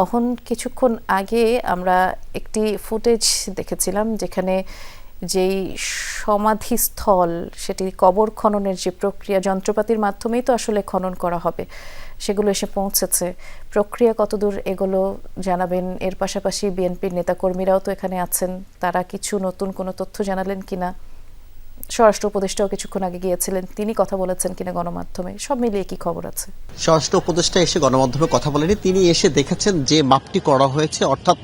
অহন কিছুক্ষণ আগে আমরা একটি ফুটেজ দেখেছিলাম যেখানে যেই সমাধিস্থল, সেটি কবর খননের যে প্রক্রিয়া, যন্ত্রপাতির মাধ্যমেই তো আসলে খনন করা হবে, সেগুলো এসে পৌঁছেছে। প্রক্রিয়া কতদূর এগুলো জানাবেন, এর পাশাপাশি বিএনপির নেতাকর্মীরাও তো এখানে আছেন, তারা কিছু নতুন কোনো তথ্য জানালেন কিনা? স্বরাষ্ট্র উপদেষ্টাও কিছুক্ষণ আগে গিয়েছিলেন। তিনি কথা বলেছেন কিনা গণমাধ্যমে। সব মিলিয়ে কি খবর আছে? স্বরাষ্ট্র উপদেষ্টা এসে গণমাধ্যমে কথা বলেনি। তিনি এসে দেখেছেন যে মাপটি করা হয়েছে অর্থাৎ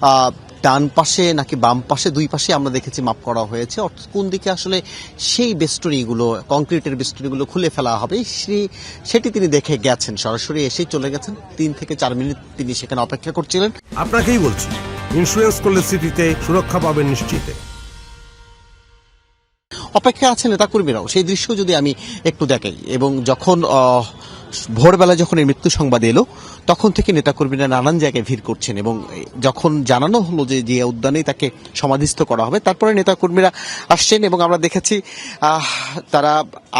আহ, ডান পাশে নাকি বাম পাশে দুই পাশে আমরা দেখেছি মাপ করা হয়েছে। অর্থাৎ কোন দিকে আসলে সেই বেষ্টনীগুলো কংক্রিটের বেষ্টনীগুলো খুলে ফেলা হবে সেই- সেটি তিনি দেখে গেছেন। সরাসরি এসেই চলে গেছেন। তিন থেকে চার মিনিট তিনি সেখানে অপেক্ষা করছিলেন। আপনাকেই বলছি ইন্স্যুরেন্স করলে সিটিতে সুরক্ষা পাবেন নিশ্চিতে। অপেক্ষা আছেন নেতাকর্মীরাও। সেই দৃশ্য যদি আমি একটু দেখাই, এবং যখন ভোরবেলা যখন এই মৃত্যু সংবাদ এলো, তখন থেকে নেতাকর্মীরা নানান জায়গায় ভিড় করছেন, এবং যখন জানানো হলো যে যে উদ্যানে তাকে সমাধিস্থ করা হবে, তারপরে নেতাকর্মীরা আসছেন, এবং আমরা দেখেছি তারা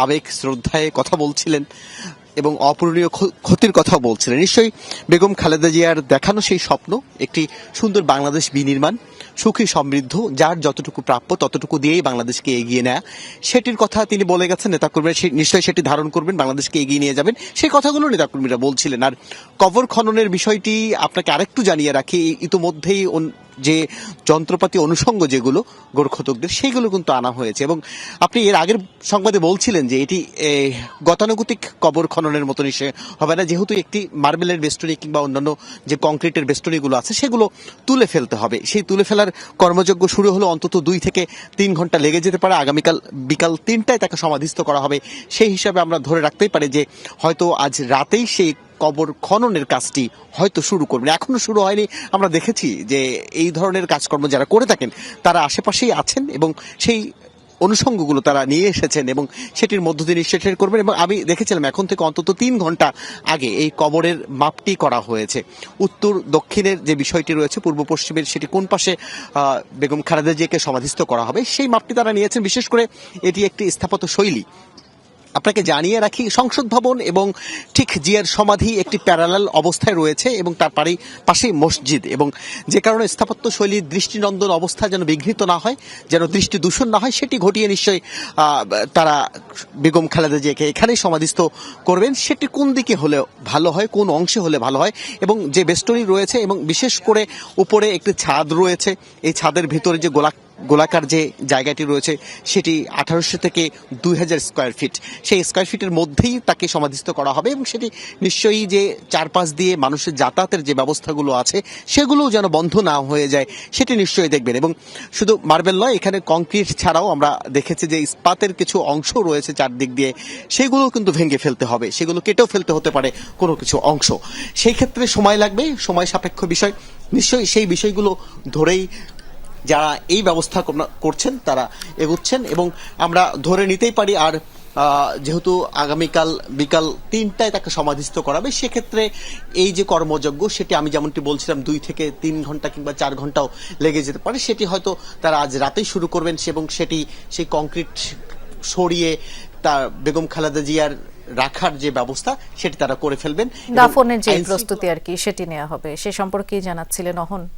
আবেগ, শ্রদ্ধায় কথা বলছিলেন, এবং অপূরণীয় ক্ষতির কথা বলছিলেন। নিশ্চয়ই বেগম খালেদা জিয়ার দেখানো সেই স্বপ্ন, একটি সুন্দর বাংলাদেশ বিনির্মাণ সুখী, সমৃদ্ধ, যার যতটুকু প্রাপ্য ততটুকু দিয়েই বাংলাদেশকে এগিয়ে নেয়া। সেটির কথা তিনি বলে গেছেন, নেতাকর্মীরা সে- নিশ্চয়ই সেটি ধারণ করবেন, বাংলাদেশকে এগিয়ে নিয়ে যাবেন। সেই কথাগুলো নেতাকর্মীরা বলছিলেন। আর কবর খননের বিষয়টি আপনাকে আরেকটু জানিয়ে রাখি ইতোমধ্যেই যে যন্ত্রপাতি অনুষঙ্গ যেগুলো গোরক্ষতকদের সেইগুলো কিন্তু আনা হয়েছে। এবং আপনি এর আগের সংবাদে বলছিলেন যে এটি গতানুগতিক কবর খননের মতো নিশ্চয় হবে না। যেহেতু একটি মার্বেলের বেষ্টনী কিংবা অন্যান্য যে কংক্রিটের বেষ্টনীগুলো আছে, সেগুলো তুলে ফেলতে হবে। সেই তুলে ফেলার কর্মযজ্ঞ শুরু হলো অন্তত দুই থেকে তিন ঘণ্টা লেগে যেতে পারে। আগামীকাল বিকাল তিনটায় তাকে সমাধিস্থ করা হবে। সেই হিসাবে আমরা ধরে রাখতেই পারি যে, হয়তো আজ রাতেই সেই কবর খননের কাজটি হয়তো শুরু করবেন। এখনও শুরু হয়নি। আমরা দেখেছি যে, এই ধরনের কাজকর্ম যারা করে থাকেন, তারা আশেপাশেই আছেন এবং সেই অনুষঙ্গগুলো তারা নিয়ে এসেছেন এবং সেটির মধ্য দিয়ে নিঃশেষ করবেন। এবং আমি দেখেছিলাম এখন থেকে অন্তত তিন ঘণ্টা আগে এই কবরের মাপটি করা হয়েছে। উত্তর, দক্ষিণের যে বিষয়টি রয়েছে, পূর্ব পশ্চিমের সেটি কোন পাশে বেগম খালেদা জিয়াকে সমাধিস্থ করা হবে, সেই মাপটি তারা নিয়েছেন। বিশেষ করে এটি একটি স্থাপত্য শৈলী আপনাকে জানিয়ে রাখি, সংসদ ভবন এবং ঠিক জিয়ার সমাধি একটি প্যারালাল অবস্থায় রয়েছে এবং তার পারেই পাশেই মসজিদ এবং যে কারণে স্থাপত্য শৈলীর দৃষ্টিনন্দন অবস্থা যেন বিঘ্নিত না হয়, যেন দৃষ্টি দূষণ না হয়, সেটি ঘটিয়ে নিশ্চয়ই তারা বেগম খালেদা জিয়াকে এখানেই সমাধিস্থ করবেন। সেটি কোন দিকে হলে ভালো হয়, কোন অংশে হলে ভালো হয় এবং যে বেষ্টনী রয়েছে এবং বিশেষ করে উপরে একটি ছাদ রয়েছে, এই ছাদের ভিতরে যে গোলা গোলাকার যে জায়গাটি রয়েছে, সেটি আঠারোশো থেকে দুই হাজার স্কোয়ার ফিট সেই স্কোয়ার ফিটের মধ্যেই তাকে সমাধিস্থ করা হবে এবং সেটি নিশ্চয়ই যে চারপাশ দিয়ে মানুষের যাতায়াতের যে ব্যবস্থাগুলো আছে সেগুলো যেন বন্ধ না হয়ে যায়, সেটি নিশ্চয়ই দেখবেন। এবং শুধু মার্বেল নয়, এখানে কংক্রিট ছাড়াও আমরা দেখেছি যে ইস্পাতের কিছু অংশ রয়েছে চারদিক দিয়ে, সেগুলো কিন্তু ভেঙে ফেলতে হবে, সেগুলো কেটেও ফেলতে হতে পারে কোনো কিছু অংশ। সেই ক্ষেত্রে সময় লাগবে, সময় সাপেক্ষ বিষয়। নিশ্চয়ই সেই বিষয়গুলো ধরেই যারা এই ব্যবস্থা করছেন তারা এগুচ্ছেন এবং আমরা ধরে নিতেই পারি আর যেহেতু আগামীকাল বিকাল তিনটায় তাকে সমাধিস্থ করাবে সেক্ষেত্রে এই যে কর্মযজ্ঞ সেটি আমি যেমনটি বলছিলাম দুই থেকে তিন ঘণ্টা কিংবা চার ঘন্টাও লেগে যেতে পারে সেটি হয়তো তারা আজ রাতেই শুরু করবেন এবং সেটি সেই কংক্রিট সরিয়ে তার বেগম খালেদা জিয়ার রাখার যে ব্যবস্থা সেটি তারা করে ফেলবেন। দাফনের যে প্রস্তুতি আর কি সেটি নেওয়া হবে সে সম্পর্কেই জানাচ্ছিলেন অহন।